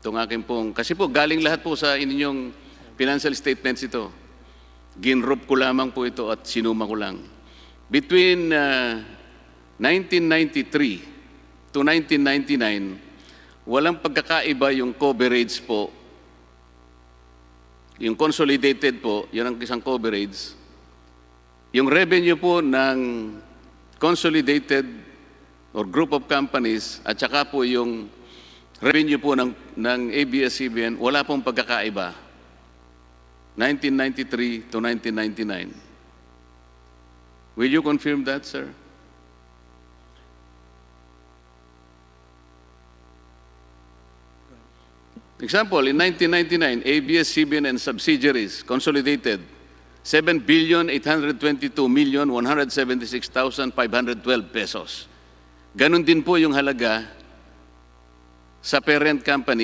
Itong aking pong, kasi po galing lahat po sa inyong financial statements ito. Ginroup ko lamang po ito at sinuma ko lang. Between uh, 1993 to 1999, walang pagkakaiba yung coverage po. Yung consolidated po, yun ang isang coverage. Yung revenue po ng consolidated or group of companies at saka po yung revenue po ng, ng ABS-CBN, wala pong pagkakaiba. 1993 to 1999. Will you confirm that, sir? Example, in 1999, ABS-CBN and subsidiaries consolidated 7 billion 822 million 176,512 pesos. Ganon din po yung halaga sa parent company